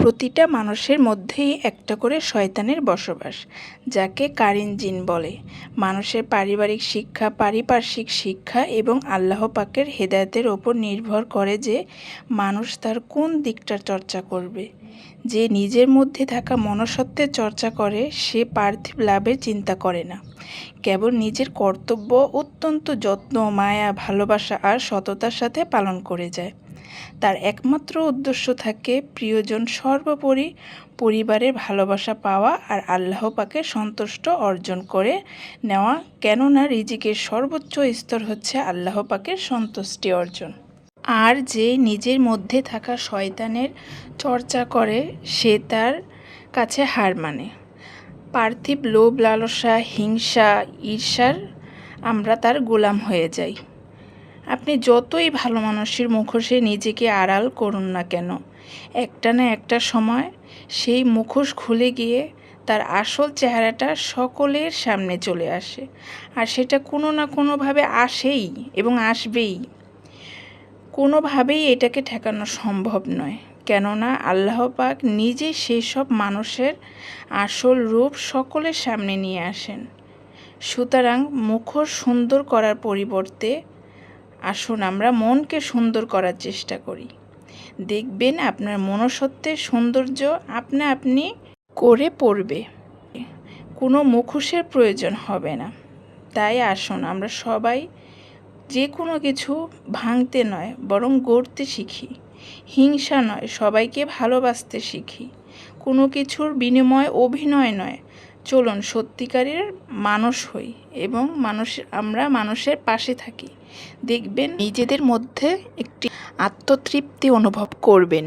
প্রতিটা মানুষের মধ্যেই একটা করে শয়তানের বসবাস, যাকে কারিন জিন বলে। মানুষের পারিবারিক শিক্ষা, পারিপার্শ্বিক শিক্ষা এবং আল্লাহ পাকের হেদায়তের ওপর নির্ভর করে যে মানুষ তার কোন দিকটা চর্চা করবে। যে নিজের মধ্যে থাকা মনসত্ত্বের চর্চা করে, সে পার্থিব লাভের চিন্তা করে না। কেবল নিজের কর্তব্য, অত্যন্ত যত্ন, মায়া, ভালোবাসা আর সততার সাথে পালন করে যায়। তার একমাত্র উদ্দেশ্য থাকে প্রিয়জন সর্বোপরি পরিবারের ভালোবাসা পাওয়া আর আল্লাহ পাকে সন্তুষ্ট অর্জন করে নেওয়া, কেননা রিজিকের সর্বোচ্চ স্তর হচ্ছে আল্লাহ পাকের সন্তুষ্টি অর্জন। আর যে নিজের মধ্যে থাকা শয়তানের চর্চা করে, সে তার কাছে হার মানে। পার্থিব লোভ, লালসা, হিংসা, ঈর্ষার আমরা তার গোলাম হয়ে যাই। আপনি যতই ভালো মানুষের মুখোশে নিজেকে আড়াল করুন না কেন, একটা না একটা সময় সেই মুখোশ খুলে গিয়ে তার আসল চেহারাটা সকলের সামনে চলে আসে। আর সেটা কোনো না কোনোভাবে আসেই এবং আসবেই। কোনোভাবেই এটাকে ঠেকানো সম্ভব নয়। কেননা আল্লাহ পাক নিজে সেসব মানুষের আসল রূপ সকলের সামনে নিয়ে আসেন। সুতরাং মুখোশ সুন্দর করার পরিবর্তে আসুন আমরা মনকে সুন্দর করার চেষ্টা করি। দেখবেন আপনার মনসত্ত্বের সৌন্দর্য আপনা আপনি করে পড়বে। কোনো মুখোশের প্রয়োজন হবে না। তাই আসুন আমরা সবাই যে কোনো কিছু ভাঙতে নয়, বরং গড়তে শিখি। হিংসা নয়, সবাইকে ভালোবাসতে শিখি। কোনো কিছুর বিনিময় অভিনয় নয়। চলুন, সত্যিকারের মানুষ হই এবং মানুষ আমরা মানুষের পাশে থাকি। দেখবেন নিজেদের মধ্যে একটি আত্মতৃপ্তি অনুভব করবেন।